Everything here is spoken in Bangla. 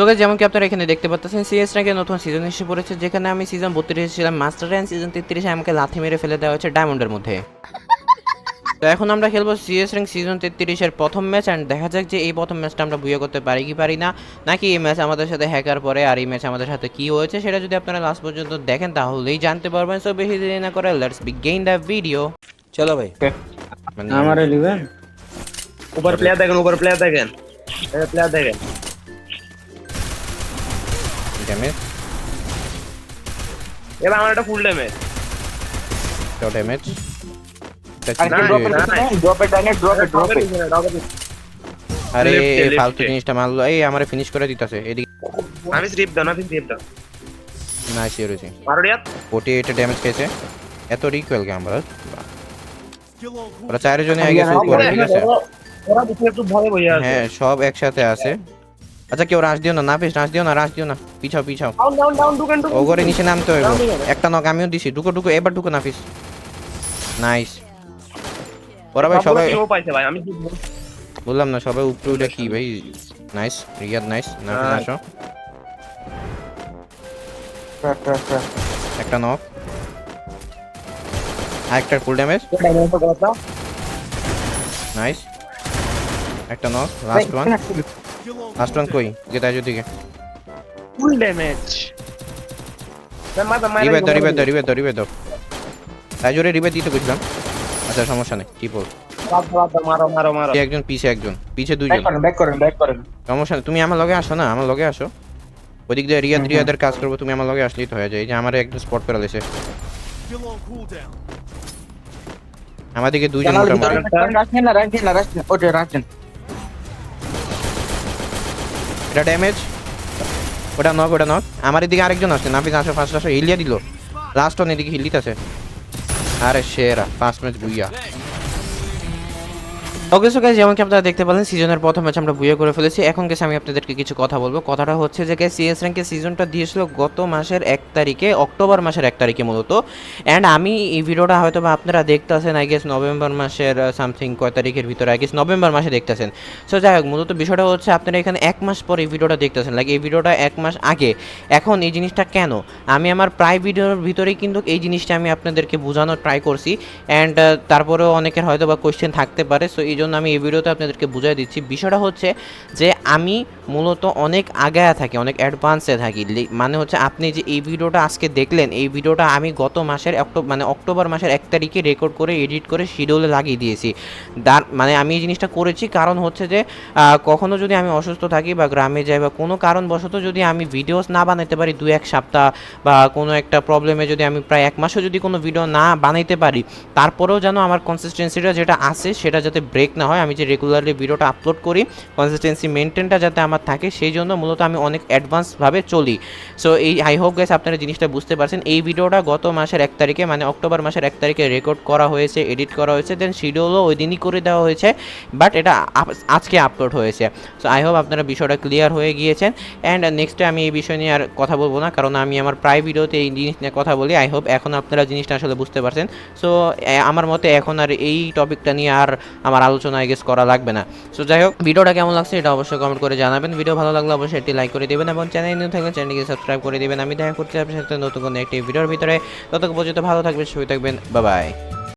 তো যেমন কি আপনারা এখানে দেখতে পাচ্ছেন সিএস র্যাঙ্কে নতুন সিজন এসে পড়েছে যেখানে আমি সিজন বত্রিশ ছিলাম মাস্টার র্যাঙ্ক সিজন তেত্রিশে আমাকে লাথি মেরে ফেলে দেওয়া হয়েছে ডায়মন্ডের মধ্যে। তো এখন আমরা খেলব সিএস র্যাঙ্ক সিজন তেত্রিশের প্রথম ম্যাচ অ্যান্ড দেখা যাক যে এই প্রথম ম্যাচটা আমরা বুয়ে করতে পারি কি পারি না। নাকি এই ম্যাচ আমাদের সাথে হ্যাকার পরে আর এই ম্যাচ আমাদের সাথে কি হয়েছে সেটা যদি আপনারা লাস্ট পর্যন্ত দেখেন তাহলেই জানতে পারবেন। সো বেশি দেরি না করে লেটস বিগেইন দ্য ভিডিও চলো ভাই। মানে- আমারে নেবেন? ওভার প্লেয়ার দেখেন ওভার প্লেয়ার দেখেন। প্লেয়ার দেখেন। ড্যামেজ এবার আমার একটা ফুল ড্যামেজ ড্যামেজ না, না, না। ড্রপে ড্রপে আরে ফালতু জিনিসটা মারলো। এই আমারে ফিনিশ করে দিতেছে। এদিকে আমি স্লিপ দাও না তুমি স্লিপ দাও। ইউরেছি মারো ড্যামেজ খেয়েছে। এত রিকুয়েল কে আমরা ওরা চারজনে আগে গেছে উপরে ঠিক আছে? ওরা দেখে একটু ভয় বইয়া আছে। হ্যাঁ সব একসাথে আছে। আচ্ছা কেউ রাশ দিও না না পেস রাশ দিও না রাশ দিও না পিছাও পিছাও ডাউন ডাউন ডাউন ঢুকেন ঢুকেন ও করে নিচে নামতে হইব একটা নক আমিও দিছি ঢুকো ঢুকো এবার ঢুকো নাফিস নাইস ওরা ভাই সবাই কেউ পাইছে ভাই আমি বললাম না সবাই উপরে উঠে কি ভাই নাইস রিয়াদ নাইস নাফিস। আসো একটা নক আরেকটা ফুল ড্যামেজ নাইস একটা knock last one last one কই? গেতা দিকে ফুল ড্যামেজ রিবে দাও রিবে দাও রিবে দাও রিবে দাও। রিবে দিতে আচ্ছা সমস্যা নেই কি বল একজন পিছে একজন পিছে দুইজন। সমস্যা নেই তুমি আমার লগে আসো না আমার লগে আসো। ওদিক দিয়ে রিয়াদ রিয়াদের কাজ করব তুমি আমার লগে আসলেই তো হয়ে যায়। এই যে আমার একজন স্পট করে লেছে। আমার দিকে দুইজন মোটামুটি রাখেন না রাখেন না রাখেন ওটা রাখেন। এটা ড্যামেজ ওটা নক ওটা নক আমার এদিকে আরেকজন আসছে নাফিস আসো ফার্স্ট আসো হিলিয়া দিল। লাস্ট অন এদিকে হিলিত আছে আরে সেরা first match booyah. Okay so guys যেমন কি আপনারা দেখতে পেলেন সিজনের প্রথম ম্যাচ আমরা বুয়ে করে ফেলেছি। এখন গেছে আমি আপনাদেরকে কিছু কথা বলব। কথাটা হচ্ছে যে গাইস সিএস র্যাঙ্কের সিজনটা দিয়েছিল গত মাসের এক তারিখে অক্টোবর মাসের এক তারিখে মূলত। অ্যান্ড আমি এই ভিডিওটা হয়তো বা আপনারা দেখতেছেন আই গেস নভেম্বর মাসের সামথিং কয় তারিখের ভিতরে আই গেস নভেম্বর মাসে দেখতেছেন সো যাই হোক, মূলত বিষয়টা হচ্ছে আপনারা এখানে এক মাস পর এই ভিডিওটা দেখতেছেন লাইক এই ভিডিওটা এক মাস আগে। এখন এই জিনিসটা কেন? আমি আমার প্রায় ভিডিওর ভিতরেই কিন্তু এই জিনিসটা আমি আপনাদেরকে বোঝানোর ট্রাই করছি। অ্যান্ড তারপরেও অনেকের হয়তো বা কোয়েশ্চেন থাকতে পারে। সো এই জন্য আমি এই ভিডিওতে আপনাদেরকে বুঝাই দিচ্ছি। বিষয়টা হচ্ছে যে আমি মূলত অনেক আগায়া থাকি অনেক অ্যাডভান্সে থাকি। মানে হচ্ছে আপনি যে এই ভিডিওটা আজকে দেখলেন এই ভিডিওটা আমি গত মাসের অক্টোবর মানে অক্টোবর মাসের এক তারিখে রেকর্ড করে এডিট করে শিডিউলে লাগিয়ে দিয়েছি। তার মানে আমি এই জিনিসটা করেছি কারণ হচ্ছে যে আহ, কখনো যদি আমি অসুস্থ থাকি বা গ্রামে যাই বা কোনো কারণবশত যদি আমি ভিডিওস না বানাইতে পারি দু এক সপ্তাহ বা কোনো একটা প্রবলেমে যদি আমি প্রায় এক মাসও যদি কোনো ভিডিও না বানাইতে পারি তারপরেও যেন আমার কনসিস্টেন্সিটা যেটা আছে সেটা যাতে ব্রেক না হয়, আমি যে রেগুলারলি ভিডিওটা আপলোড করি কনসিস্টেন্সি মেনটেনটা যাতে আমার থাকে, সেই জন্য মূলত আমি অনেক অ্যাডভান্সভাবে চলি। সো এই আই হোপ গাইস আপনারা জিনিসটা বুঝতে পারছেন। এই ভিডিওটা গত মাসের এক তারিখে মানে অক্টোবর মাসের এক তারিখে রেকর্ড করা হয়েছে এডিট করা হয়েছে দেন শিডিউলও ওই দিনই করে দেওয়া হয়েছে বাট এটা আজকে আপলোড হয়েছে। সো আই হোপ আপনারা বিষয়টা ক্লিয়ার হয়ে গিয়েছেন অ্যান্ড নেক্সটে আমি এই বিষয় নিয়ে আর কথা বলব না, কারণ আমি আমার প্রায় ভিডিওতে এই জিনিস নিয়ে কথা বলি আই হোপ এখন আপনারা জিনিসটা আসলে বুঝতে পারছেন। সো আমার মতে এখন আর এই টপিকটা নিয়ে আর আমার আলোচনা আই গেস করা লাগবে না। সো যাই হোক, ভিডিওটা কেমন লাগছে এটা অবশ্যই কমেন্ট করে জানাবেন। ভিডিও ভালো লাগলে অবশ্যই একটি লাইক করে দেবেন এবং চ্যানেল নিউ থাকলে চ্যানেলকে সাবস্ক্রাইব করে দেবেন। আমি দেখা করতে আপনার সাথে নতুন কোনো একটি ভিডিওর ভিতরে। ততক্ষণ পর্যন্ত ভালো থাকবেন, সুস্থ থাকবেন। বাই